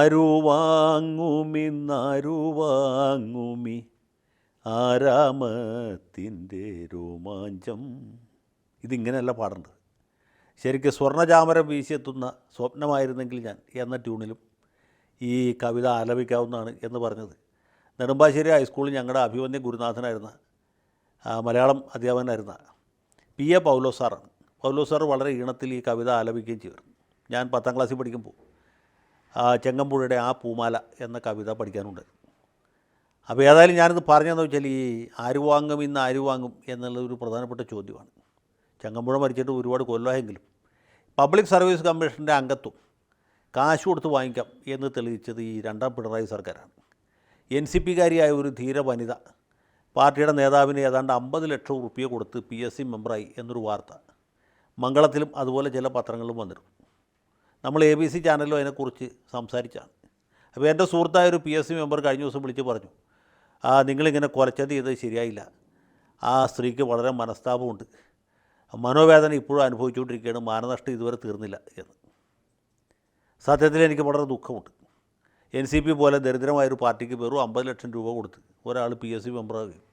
ആരു വാങ്ങുമിന്നാരു വാങ്ങുമി ആരാമത്തിന്റെ രോമാഞ്ചം. ഇതിങ്ങനെയല്ല പാടേണ്ടത്. ശരിക്കും സ്വർണചാമരം വീശിയെത്തുന്ന സ്വപ്നമായിരുന്നെങ്കിൽ ഞാൻ എന്ന ട്യൂണിലും ഈ കവിത ആലപിക്കാവുന്നതാണ് എന്ന് പറഞ്ഞത്. നെടുമ്പാശ്ശേരി ഹൈസ്കൂളിൽ ഞങ്ങളുടെ അഭിമന്യ ഗുരുനാഥനായിരുന്ന മലയാളം അധ്യാപകനായിരുന്ന പി. എ. പൗലോ സാറാണ് പൗലോ സാർ വളരെ ഈണത്തിൽ ഈ കവിത ആലപിക്കുകയും ചെയ്തു. ഞാൻ പത്താം ക്ലാസ്സിൽ പഠിക്കുമ്പോൾ ആ ചെങ്ങമ്പുഴയുടെ ആ പൂമാല എന്ന കവിത പഠിക്കാനുണ്ട്. അപ്പോൾ ഏതായാലും ഞാനിത് പറഞ്ഞതെന്ന് വെച്ചാൽ ഈ ആര് വാങ്ങും ഇന്ന് ആര് വാങ്ങും ഒരു പ്രധാനപ്പെട്ട ചോദ്യമാണ്. ചങ്ങമ്പുഴ മരിച്ചിട്ട് ഒരുപാട് കൊല്ലമായെങ്കിലും പബ്ലിക് സർവീസ് കമ്മീഷന്റെ അംഗത്വം കാശ് കൊടുത്ത് വാങ്ങിക്കാം എന്ന് തെളിയിച്ചത് ഈ രണ്ടാം പിണറായി സർക്കാരാണ്. എൻ സി പിക്കാരിയായ ഒരു ധീര വനിത പാർട്ടിയുടെ നേതാവിന് ഏതാണ്ട് അമ്പത് ലക്ഷം റുപ്യ കൊടുത്ത് പി എസ് സി മെമ്പറായി എന്നൊരു വാർത്ത മംഗളത്തിലും അതുപോലെ ചില പത്രങ്ങളിലും വന്നിരുന്നു. നമ്മൾ എ ബി സി ചാനലിലും അതിനെക്കുറിച്ച് സംസാരിച്ചാണ്. അപ്പോൾ എന്റെ സുഹൃത്തായ ഒരു പി എസ് സി മെമ്പർ കഴിഞ്ഞ ദിവസം വിളിച്ച് പറഞ്ഞു ആ നിങ്ങളിങ്ങനെ കുറച്ചത് ചെയ്തത് ശരിയായില്ല. ആ സ്ത്രീക്ക് വളരെ മനസ്താപമുണ്ട്. മനോവേദന ഇപ്പോഴും അനുഭവിച്ചുകൊണ്ടിരിക്കുകയാണ്. മാനനഷ്ടം ഇതുവരെ തീർന്നില്ല എന്ന്. സത്യത്തിൽ എനിക്ക് വളരെ ദുഃഖമുണ്ട്. എൻ സി പി പോലെ ദരിദ്രമായൊരു പാർട്ടിക്ക് വെറും അമ്പത് ലക്ഷം രൂപ കൊടുത്ത് ഒരാൾ പി എസ് സി മെമ്പറാകുകയും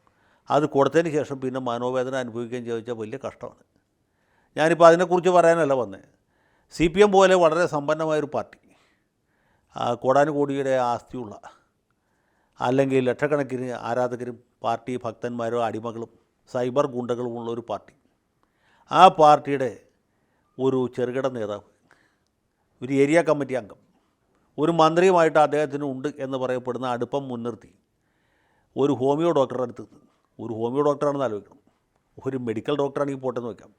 അത് കൊടുത്തതിന് ശേഷം പിന്നെ മനോവേദന അനുഭവിക്കുകയും ചോദിച്ചാൽ വലിയ കഷ്ടമാണ്. ഞാനിപ്പോൾ അതിനെക്കുറിച്ച് പറയാനല്ല വന്നത് സി പി എം പോലെ വളരെ സമ്പന്നമായൊരു പാർട്ടി കോടാനുകോടിയുടെ ആസ്തിയുള്ള അല്ലെങ്കിൽ ലക്ഷക്കണക്കിന് ആരാധകരും പാർട്ടി ഭക്തന്മാരോ അടിമകളും സൈബർ ഗുണ്ടകളുമുള്ള ഒരു പാർട്ടി. ആ പാർട്ടിയുടെ ഒരു ചെറുകിട നേതാവ് ഒരു ഏരിയ കമ്മിറ്റി അംഗം ഒരു മന്ത്രിയുമായിട്ട് അദ്ദേഹത്തിന് ഉണ്ട് എന്ന് പറയപ്പെടുന്ന അടുപ്പം മുൻനിർത്തി ഒരു ഹോമിയോ ഡോക്ടറുടെ അടുത്ത് ഒരു ഹോമിയോ ഡോക്ടറാണെന്ന് ആലോചിക്കണം. ഒരു മെഡിക്കൽ ഡോക്ടറാണെങ്കിൽ പോട്ടെന്ന് വയ്ക്കാം.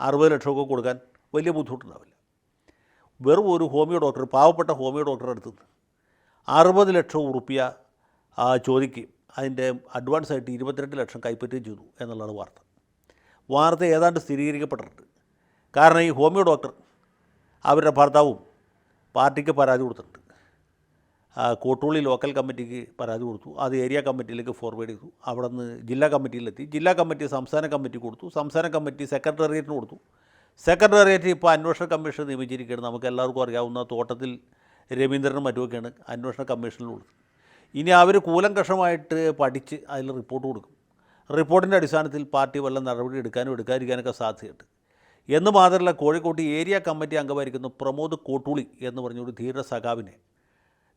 അറുപത് ലക്ഷമൊക്കെ കൊടുക്കാൻ വലിയ ബുദ്ധിമുട്ടുണ്ടാവില്ല. വെറും ഒരു ഹോമിയോ ഡോക്ടർ പാവപ്പെട്ട ഹോമിയോ ഡോക്ടറെ അടുത്ത് നിന്ന് അറുപത് ലക്ഷം ഉറുപ്പ്യ ചോദിക്കുകയും അതിന്റെ അഡ്വാൻസ് ആയിട്ട് ഇരുപത്തിരണ്ട് ലക്ഷം കൈപ്പറ്റുകയും ചെയ്തു എന്നുള്ളതാണ് വാർത്ത. വാർത്ത ഏതാണ്ട് സ്ഥിരീകരിക്കപ്പെട്ടിട്ടുണ്ട്. കാരണം ഈ ഹോമിയോ ഡോക്ടർ അവരുടെ ഭർത്താവും പാർട്ടിക്ക് പരാതി കൊടുത്തിട്ടുണ്ട്. കോട്ടൂളി ലോക്കൽ കമ്മിറ്റിക്ക് പരാതി കൊടുത്തു. അത് ഏരിയ കമ്മിറ്റിയിലേക്ക് ഫോർവേഡ് ചെയ്തു. അവിടെ നിന്ന് ജില്ലാ കമ്മിറ്റിയിലെത്തി ജില്ലാ കമ്മിറ്റി സംസ്ഥാന കമ്മിറ്റി കൊടുത്തു. സംസ്ഥാന കമ്മിറ്റി സെക്രട്ടേറിയറ്റിന് കൊടുത്തു. സെക്രട്ടേറിയറ്റ് ഇപ്പോൾ അന്വേഷണ കമ്മീഷൻ നിയമിച്ചിരിക്കുകയാണ്. നമുക്ക് എല്ലാവർക്കും അറിയാവുന്ന തോട്ടത്തിൽ രവീന്ദ്രനും മറ്റുമൊക്കെയാണ് അന്വേഷണ കമ്മീഷനിലുള്ളത്. ഇനി അവർ കൂലങ്കഷമായിട്ട് പഠിച്ച് അതിൽ റിപ്പോർട്ട് കൊടുക്കും. റിപ്പോർട്ടിന്റെ അടിസ്ഥാനത്തിൽ പാർട്ടി വല്ല നടപടി എടുക്കാനും എടുക്കാതിരിക്കാനൊക്കെ സാധ്യതയുണ്ട്. എന്ന് മാത്രമല്ല കോഴിക്കോട്ട് ഏരിയ കമ്മിറ്റി അംഗമായിരിക്കുന്ന പ്രമോദ് കോട്ടൂളി എന്ന് പറഞ്ഞൊരു ധീര സഖാവിനെ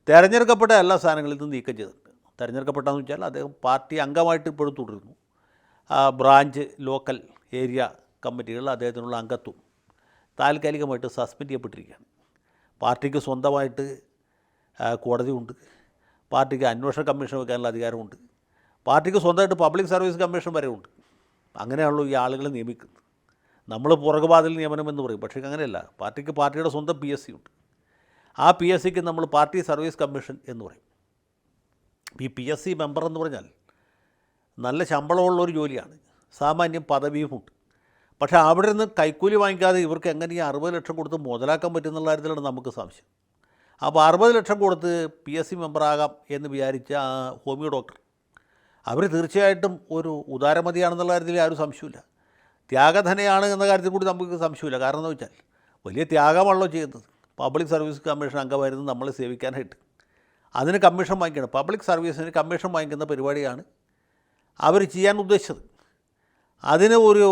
തെരഞ്ഞെടുക്കപ്പെട്ട എല്ലാ സ്ഥാനങ്ങളിൽ നിന്നും നീക്കം ചെയ്തിട്ടുണ്ട്. തെരഞ്ഞെടുക്കപ്പെട്ടതെന്ന് വെച്ചാൽ അദ്ദേഹം പാർട്ടി അംഗമായിട്ട് ഇപ്പോഴും തുടരുന്നു. ബ്രാഞ്ച് ലോക്കൽ ഏരിയ കമ്മിറ്റികളിൽ അദ്ദേഹത്തിനുള്ള അംഗത്വം താൽക്കാലികമായിട്ട് സസ്പെൻഡ് ചെയ്യപ്പെട്ടിരിക്കുകയാണ്. പാർട്ടിക്ക് സ്വന്തമായിട്ട് കോടതിയുണ്ട്. പാർട്ടിക്ക് അന്വേഷണ കമ്മീഷൻ വെക്കാനുള്ള അധികാരമുണ്ട്. പാർട്ടിക്ക് സ്വന്തമായിട്ട് പബ്ലിക് സർവീസ് കമ്മീഷൻ വരെ ഉണ്ട് അങ്ങനെയാണല്ലോ ഈ ആളുകളെ നിയമിക്കുന്നത്. നമ്മൾ പുറകുപാതിൽ നിയമനം എന്ന് പറയും. പക്ഷേ അങ്ങനെയല്ല. പാർട്ടിക്ക് പാർട്ടിയുടെ സ്വന്തം പി എസ് സി ഉണ്ട്. ആ പി എസ് സിക്ക് നമ്മൾ പാർട്ടി സർവീസ് കമ്മീഷൻ എന്ന് പറയും. ഈ പി എസ് സി മെമ്പർ എന്ന് പറഞ്ഞാൽ നല്ല ശമ്പളമുള്ള ഒരു ജോലിയാണ്. സാമാന്യം പദവിയുമുണ്ട് പക്ഷേ അവിടെ നിന്ന് കൈക്കൂലി വാങ്ങിക്കാതെ ഇവർക്ക് എങ്ങനെ ഈ അറുപത് ലക്ഷം കൊടുത്ത് മുതലാക്കാൻ പറ്റുന്നുള്ള കാര്യത്തിലാണ് നമുക്ക് സംശയം. അപ്പോൾ അറുപത് ലക്ഷം കൊടുത്ത് പി എസ് സി മെമ്പറാകാം എന്ന് വിചാരിച്ച ആ ഹോമിയോ ഡോക്ടർ അവർ തീർച്ചയായിട്ടും ഒരു ഉദാരമതിയാണെന്നുള്ള കാര്യത്തിൽ ആരും സംശയമില്ല ത്യാഗധനയാണ് എന്ന കാര്യത്തിൽ കൂടി നമുക്ക് സംശയമില്ല കാരണം എന്ന് വെച്ചാൽ വലിയ ത്യാഗമാണല്ലോ ചെയ്യുന്നത്. പബ്ലിക് സർവീസ് കമ്മീഷൻ അംഗമായിരുന്നു നമ്മളെ സേവിക്കാനായിട്ട്. അതിന് കമ്മീഷൻ വാങ്ങിക്കണം. പബ്ലിക് സർവീസിന് കമ്മീഷൻ വാങ്ങിക്കുന്ന പരിപാടിയാണ് അവർ ചെയ്യാൻ ഉദ്ദേശിച്ചത്. അതിന് ഒരു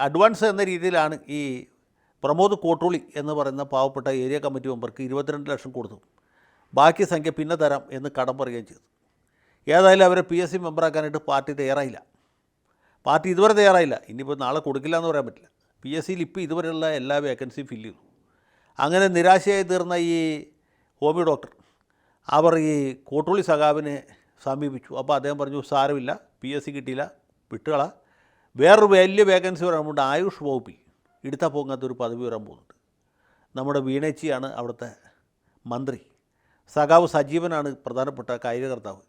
അഡ്വാൻസ് എന്ന രീതിയിലാണ് ഈ പ്രമോദ് കോട്ടൂളി എന്ന് പറയുന്ന പാവപ്പെട്ട ഏരിയ കമ്മിറ്റി മെമ്പർക്ക് ഇരുപത്തിരണ്ട് ലക്ഷം കൊടുത്തു. ബാക്കി സംഖ്യ പിന്നെ തരാം എന്ന് കടം പറയുകയും ചെയ്തു. ഏതായാലും അവരെ പി എസ് സി മെമ്പറാക്കാനായിട്ട് പാർട്ടി തയ്യാറായില്ല. പാർട്ടി ഇതുവരെ തയ്യാറായില്ല. ഇനിയിപ്പോൾ നാളെ കൊടുക്കില്ല എന്ന് പറയാൻ പറ്റില്ല. പി എസ് സിയിൽ ഇപ്പോൾ ഇതുവരെയുള്ള എല്ലാ വേക്കൻസിയും ഫില്ല് ചെയ്തു. അങ്ങനെ നിരാശയായി തീർന്ന ഈ ഹോമിയോ ഡോക്ടർ അവർ ഈ കോട്ടുള്ളി സഖാവിനെ സമീപിച്ചു. അപ്പോൾ അദ്ദേഹം പറഞ്ഞു സാരമില്ല. പി എസ് സി കിട്ടിയില്ല. വിട്ടുകള. വേറൊരു വലിയ വേക്കൻസി പോകുന്നുണ്ട് ആയുഷ് വകുപ്പിൽ എടുത്താൽ പോകാത്തൊരു പദവി വരാൻ പോകുന്നുണ്ട്. നമ്മുടെ വീണേച്ചിയാണ് അവിടുത്തെ മന്ത്രി. സഖാവ് സജീവനാണ് പ്രധാനപ്പെട്ട കാര്യകർത്താവ്.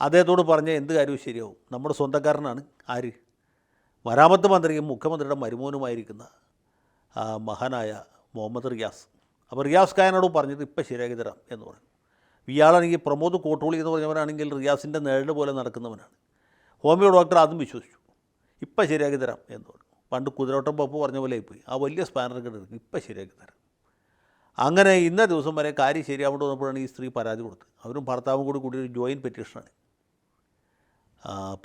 അദ്ദേഹത്തോട് പറഞ്ഞാൽ എന്ത് കാര്യവും ശരിയാവും. നമ്മുടെ സ്വന്തക്കാരനാണ് ആര്? വരാമത്ത് മന്ത്രിയും മുഖ്യമന്ത്രിയുടെ മരുമോനുമായിരിക്കുന്ന മഹാനായ മുഹമ്മദ് റിയാസ്. അപ്പോൾ റിയാസ് ഖാനോട് പറഞ്ഞത് ഇപ്പം ശരിയാക്കി തരാം എന്ന് പറഞ്ഞു. ഇയാളാണെങ്കിൽ പ്രമോദ് കോട്ടോളി എന്ന് പറഞ്ഞവനാണെങ്കിൽ റിയാസിന്റെ നിഴൽ പോലെ നടക്കുന്നവനാണ്. ഹോമിയോ ഡോക്ടർ അതും വിശ്വസിച്ചു. ഇപ്പം ശരിയാക്കി തരാം എന്ന് പറഞ്ഞു. പണ്ട് കുതിരോട്ടം പപ്പ് പറഞ്ഞ പോലെ പോയി ആ വലിയ സ്പാനർ കിട്ടും ഇപ്പം ശരിയാക്കി തരാം. അങ്ങനെ ഇന്ന ദിവസം വരെ കാര്യം ശരിയാവേണ്ടി വന്നപ്പോഴാണ് ഈ സ്ത്രീ പരാതി കൊടുത്തത്. അവരും ഭർത്താവും കൂടി കൂടി ഒരു ജോയിന്റ് പെറ്റീഷനാണ്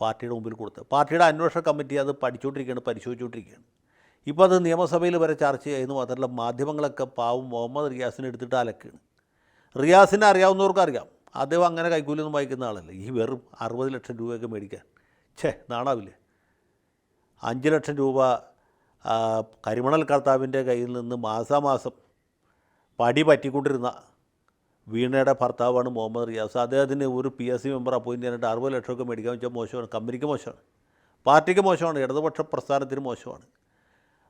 പാർട്ടിയുടെ മുമ്പിൽ കൊടുത്തത്. പാർട്ടിയുടെ അന്വേഷണ കമ്മിറ്റി അത് പഠിച്ചുകൊണ്ടിരിക്കുകയാണ് പരിശോധിച്ചുകൊണ്ടിരിക്കുകയാണ്. ഇപ്പോൾ അത് നിയമസഭയിൽ വരെ ചർച്ച ചെയ്യുന്നു. മാത്രമല്ല മാധ്യമങ്ങളൊക്കെ പാവം മുഹമ്മദ് റിയാസിനെ എടുത്തിട്ട് അലക്കുകയാണ്. റിയാസിനെ അറിയാവുന്നവർക്ക് അറിയാം. അദ്ദേഹം അങ്ങനെ കൈക്കൂലിയൊന്നും വായിക്കുന്ന ആളല്ല. ഈ വെറും അറുപത് ലക്ഷം രൂപയൊക്കെ മേടിക്കാൻ. ഛേ നാണാവില്ലേ? അഞ്ച് ലക്ഷം രൂപ കരിമണൽ കർത്താവിന്റെ കയ്യിൽ നിന്ന് മാസാമാസം പടി പറ്റിക്കൊണ്ടിരുന്ന വീണയുടെ ഭർത്താവാണ് മുഹമ്മദ് റിയാസ്. അദ്ദേഹത്തിന് ഒരു P S C member appoint ചെയ്യാനായിട്ട് അറുപത് ലക്ഷമൊക്കെ മേടിക്കാൻ വെച്ചാൽ മോശമാണ്. കമ്പനിക്ക് മോശമാണ്. പാർട്ടിക്ക് മോശമാണ്. ഇടതുപക്ഷ പ്രസ്ഥാനത്തിന് മോശമാണ്.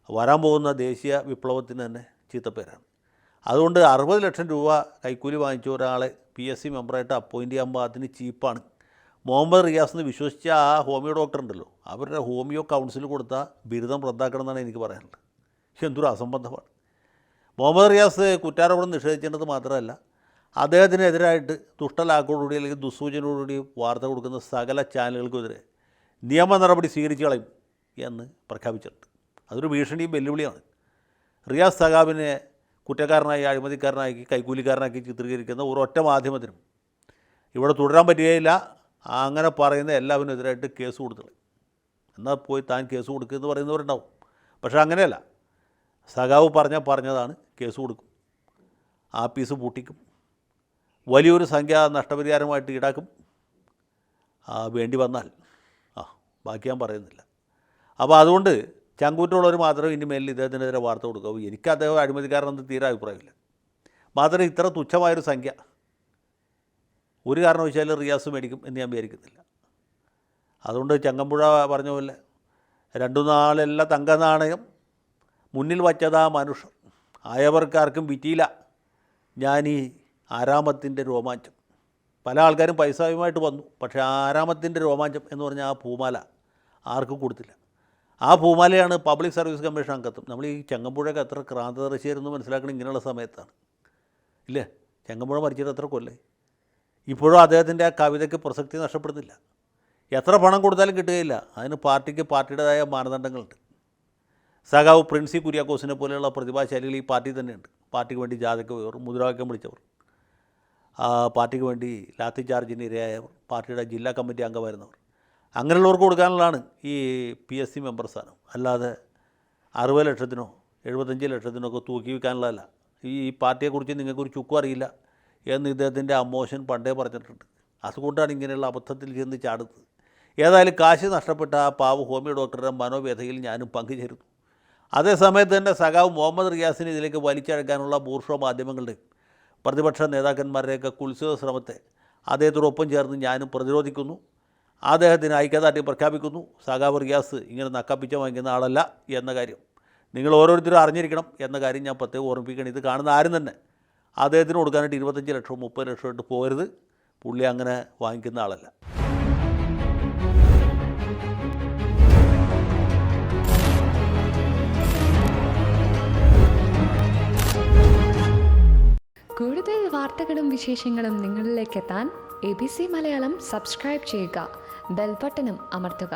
വരാൻ പോകുന്ന ദേശീയ വിപ്ലവത്തിന് തന്നെ ചീത്തപ്പേരാണ് അതുകൊണ്ട് അറുപത് ലക്ഷം രൂപ കൈക്കൂലി വാങ്ങിച്ച ഒരാളെ പി എസ് സി മെമ്പറായിട്ട് അപ്പോയിന്റ് ചെയ്യാൻ പാകത്തിന് ചീപ്പാണ്. മുഹമ്മദ് റിയാസ് എന്ന് വിശ്വസിച്ച ആ ഹോമിയോ ഡോക്ടർ ഉണ്ടല്ലോ. അവരുടെ ഹോമിയോ കൗൺസിൽ കൊടുത്ത ബിരുദം റദ്ദാക്കണം എന്നാണ് എനിക്ക് പറയാനുള്ളത്. എന്തൊരു അസംബന്ധമാണ്. മുഹമ്മദ് റിയാസ് കുറ്റാരോപണം നിഷേധിക്കേണ്ടത് മാത്രമല്ല അദ്ദേഹത്തിനെതിരായിട്ട് ദുഷ്ടലാക്കോടുകൂടി അല്ലെങ്കിൽ ദുസ്സൂചനയോടുകൂടി വാർത്ത കൊടുക്കുന്ന സകല ചാനലുകൾക്കെതിരെ നിയമ നടപടി സ്വീകരിച്ചു കളയും എന്ന് പ്രഖ്യാപിച്ചിട്ടുണ്ട്. അതൊരു ഭീഷണിയും വെല്ലുവിളിയാണ് റിയാസ് സഖാബിനെ കുറ്റക്കാരനായി അഴിമതിക്കാരനാക്കി കൈക്കൂലിക്കാരനാക്കി ചിത്രീകരിക്കുന്ന ഒരൊറ്റ മാധ്യമത്തിനും ഇവിടെ തുടരാൻ പറ്റുകയില്ല. അങ്ങനെ പറയുന്ന എല്ലാവരും എതിരായിട്ട് കേസ് കൊടുത്തത് എന്നാൽ പോയി താൻ കേസ് കൊടുക്കുക എന്ന് പറയുന്നവരുണ്ടാവും. പക്ഷേ അങ്ങനെയല്ല. സഖാവ് പറഞ്ഞാൽ പറഞ്ഞതാണ് കേസ് കൊടുക്കും. ആ പീസ് പൂട്ടിക്കും. വലിയൊരു സംഖ്യ നഷ്ടപരിഹാരമായിട്ട് ഈടാക്കും. വേണ്ടി വന്നാൽ. ആ ബാക്കി ഞാൻ പറയുന്നില്ല. അപ്പോൾ അതുകൊണ്ട് ചങ്കൂറ്റുള്ളവർ മാത്രമേ ഇനി മേലിൽ ഇദ്ദേഹത്തിനെതിരെ വാർത്ത കൊടുക്കാവൂ. എനിക്ക് അദ്ദേഹം അഴിമതിക്കാരനെന്ന് തീരെ അഭിപ്രായമില്ല. മാത്രമേ ഇത്ര തുച്ഛമായൊരു സംഖ്യ ഒരു കാരണവശാലും റിയാസ് മേടിക്കും എന്ന് ഞാൻ വിചാരിക്കുന്നില്ല അതുകൊണ്ട് ചങ്ങമ്പുഴ പറഞ്ഞ പോലെ രണ്ടു നാളെല്ലാം തങ്ക നാണയം മുന്നിൽ വച്ചതാ മനുഷ്യർ ആയവർക്കാർക്കും വിറ്റിയില്ല. ഞാൻ ഈ ആരാമത്തിന്റെ രോമാഞ്ചം. പല ആൾക്കാരും പൈസയുമായിട്ട് വന്നു. പക്ഷേ ആരാമത്തിന്റെ രോമാഞ്ചം എന്ന് പറഞ്ഞാൽ ആ പൂമാല ആർക്കും കൊടുത്തില്ല. ആ പൂമാലയാണ് പബ്ലിക് സർവീസ് കമ്മീഷൻ അംഗത്വം. നമ്മൾ ഈ ചങ്ങമ്പുഴയൊക്കെ എത്ര ക്രാന്തദർശിയായിരുന്നു മനസ്സിലാക്കണം ഇങ്ങനെയുള്ള സമയത്താണ്. ഇല്ലേ? ചങ്ങമ്പുഴ മരിച്ചിട്ട് എത്ര കൊല്ലേ ഇപ്പോഴും അദ്ദേഹത്തിന്റെ ആ കവിതയ്ക്ക് പ്രസക്തി നഷ്ടപ്പെടുന്നില്ല. എത്ര പണം കൊടുത്താലും കിട്ടുകയില്ല. അതിന് പാർട്ടിക്ക് പാർട്ടിയുടേതായ മാനദണ്ഡങ്ങളുണ്ട്. സഖാവ് പ്രിൻസി കുര്യാക്കോസിനെ പോലെയുള്ള പ്രതിഭാശാലികൾ ഈ പാർട്ടി തന്നെയുണ്ട്. പാർട്ടിക്ക് വേണ്ടി ജാഥയ്ക്ക് പോയവർ മുദ്രാവാക്യം വിളിച്ചവർ പാർട്ടിക്ക് വേണ്ടി ലാത്തി ചാർജിന് ഇരയായവർ പാർട്ടിയുടെ ജില്ലാ കമ്മിറ്റി അംഗമായിരുന്നവർ. അങ്ങനെയുള്ളവർക്ക് കൊടുക്കാനുള്ളതാണ് ഈ പി എസ് സി മെമ്പർ സ്ഥാനം. അല്ലാതെ അറുപത് ലക്ഷത്തിനോ എഴുപത്തഞ്ച് ലക്ഷത്തിനോ ഒക്കെ തൂക്കി വയ്ക്കാനുള്ളതല്ല ഈ പാർട്ടിയെക്കുറിച്ച് നിങ്ങൾക്കൊരു ചുക്കും അറിയില്ല. എന്ന് ഇദ്ദേഹത്തിന്റെ അമ്മോശൻ പണ്ടേ പറഞ്ഞിട്ടുണ്ട്. അതുകൊണ്ടാണ് ഇങ്ങനെയുള്ള അബദ്ധത്തിൽ ചെന്ന് ചാടുന്നത്. ഏതായാലും കാശ് നഷ്ടപ്പെട്ട ആ പാവ ഹോമിയോ ഡോക്ടറുടെ മനോവ്യഥയിൽ ഞാനും പങ്കുചേരുന്നു. അതേസമയത്ത് തന്നെ സഖാവ് മുഹമ്മദ് റിയാസിനെ ഇതിലേക്ക് വലിച്ചഴക്കാനുള്ള ബൂർഷോ മാധ്യമങ്ങളുടെയും പ്രതിപക്ഷ നേതാക്കന്മാരുടെയൊക്കെ കുത്സിത ശ്രമത്തെ അദ്ദേഹത്തോടൊപ്പം ചേർന്ന് ഞാനും പ്രതിരോധിക്കുന്നു. അദ്ദേഹത്തിന് ഐക്യദാർഢ്യം പ്രഖ്യാപിക്കുന്നു. സഖാവ് റിയാസ് ഇങ്ങനെ നക്കപ്പിച്ച വാങ്ങിക്കുന്ന ആളല്ല എന്ന കാര്യം നിങ്ങൾ ഓരോരുത്തരും അറിഞ്ഞിരിക്കണം എന്ന കാര്യം ഞാൻ പ്രത്യേകം ഓർമ്മിപ്പിക്കണം ഇത് കാണുന്ന ആരും തന്നെ അദ്ദേഹത്തിന് കൊടുക്കാനായിട്ട് ഇരുപത്തഞ്ച് ലക്ഷം മുപ്പത് ലക്ഷം ഇട്ട് പോരുത്. പുള്ളി അങ്ങനെ വാങ്ങിക്കുന്ന ആളല്ല. കൂടുതൽ വാർത്തകളും വിശേഷങ്ങളും നിങ്ങളിലേക്ക് എത്താൻ A B C Malayalam subscribe ചെയ്യുക. ബെൽബട്ടനും അമർത്തുക.